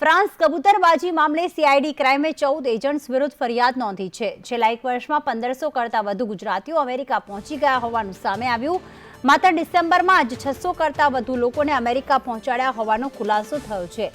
France કબૂતરબાજી મામલે CID ક્રાઇમે ચૌદ agents વિરુદ્ધ ફરિયાદ નોંધી છે છેલ્લા એક વર્ષમાં પંદરસો કરતાં વધુ ગુજરાતીઓ અમેરિકા પહોંચી ગયા હોવાનું સામે આવ્યું. માત્ર ડિસેમ્બરમાં જ છસો કરતાં વધુ લોકોને અમેરિકા પહોંચાડ્યા હોવાનો ખુલાસો થયો છે.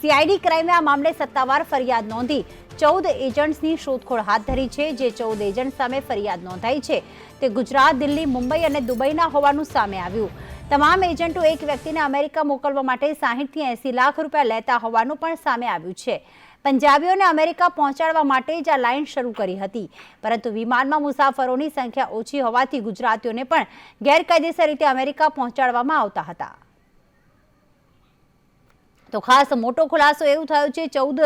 સીઆઈડી ક્રાઇમે આ મામલે સત્તાવાર ફરિયાદ નોંધી ચૌદ એજન્ટ્સની શોધખોળ હાથ ધરી છે, જે ચૌદ એજન્ટ સામે ફરિયાદ નોંધાઈ છે. તે ગુજરાત, દિલ્હી, મુંબઈ અને દુબઈના હોવાનું સામે આવ્યું. તમામ એજન્ટો એક વ્યક્તિને અમેરિકા મોકલવા માટે સાહીઠથી એંસી લાખ રૂપિયા લેતા હોવાનું પણ સામે આવ્યું છે. પંજાબીઓને અમેરિકા પહોંચાડવા માટે જ આ લાઇન શરૂ કરી હતી. પરંતુ વિમાનમાં મુસાફરોની સંખ્યા ઓછી હોવાથી ગુજરાતીઓને પણ ગેરકાયદેસર રીતે અમેરિકા પહોંચાડવામાં આવતા હતા. તો ખાસ મોટો ખુલાસો એવું થયો છે, ચૌદ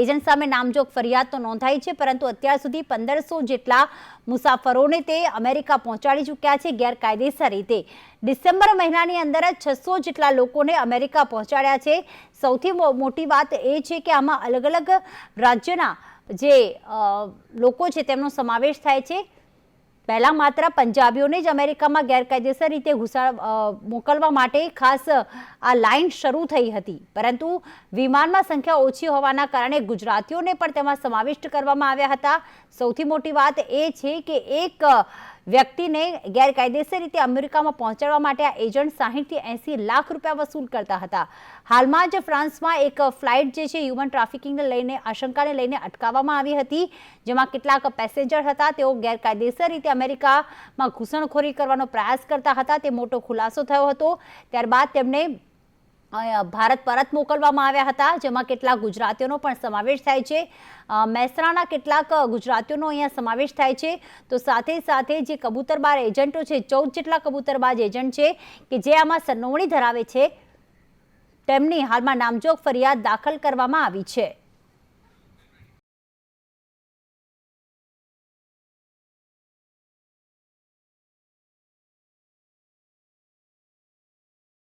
એજન્ટ સામે નામજોગ ફરિયાદ તો નોંધાઈ છે, પરંતુ અત્યાર સુધી પંદરસો જેટલા મુસાફરોને તે અમેરિકા પહોંચાડી ચૂક્યા છે, ગેરકાયદેસર રીતે. ડિસેમ્બર મહિનાની અંદર જ છસો જેટલા લોકોને અમેરિકા પહોંચાડ્યા છે. સૌથી મોટી વાત એ છે કે આમાં અલગ અલગ રાજ્યના જે લોકો છે, તેમનો સમાવેશ થાય છે. પહેલા માત્ર પંજાબીઓને જ અમેરિકામાં ગેરકાયદેસર રીતે ઘુસા મોકલવા માટે ખાસ આ લાઇન શરૂ થઈ હતી. પરંતુ વિમાનમાં સંખ્યા ઓછી હોવાના કારણે ગુજરાતીઓને પણ તેમાં સમાવિષ્ટ કરવામાં આવ્યા હતા. સૌથી મોટી વાત એ છે કે એક વ્યક્તિને ગેરકાયદેસર રીતે અમેરિકામાં પહોંચાડવા માટે આ એજન્ટ સાહીઠથી એંસી લાખ રૂપિયા વસૂલ કરતા હતા. હાલમાં જ ફ્રાન્સમાં એક ફ્લાઇટ જે છે, હ્યુમન ટ્રાફિકિંગને લઈને, આશંકાને લઈને અટકાવવામાં આવી હતી, જેમાં કેટલાક પેસેન્જર હતા. તેઓ ગેરકાયદેસર રીતે અમેરિકામાં ઘૂસણખોરી કરવાનો પ્રયાસ કરતા હતા. તે મોટો ખુલાસો થયો હતો. ત્યારબાદ અહીંયા ભારત પરત મોકલવામાં આવ્યા હતા, જેમાં કેટલાક ગુજરાતીઓનો પણ સમાવેશ થાય છે. મહેસાણાના કેટલાક ગુજરાતીઓનો અહીંયા સમાવેશ થાય છે. તો સાથે સાથે જે કબૂતરબાર એજન્ટો છે, ચૌદ જેટલા કબૂતરબાજ એજન્ટ છે કે જે આમાં સંડોવણી ધરાવે છે, તેમની હાલમાં નામજોગ ફરિયાદ દાખલ કરવામાં આવી છે.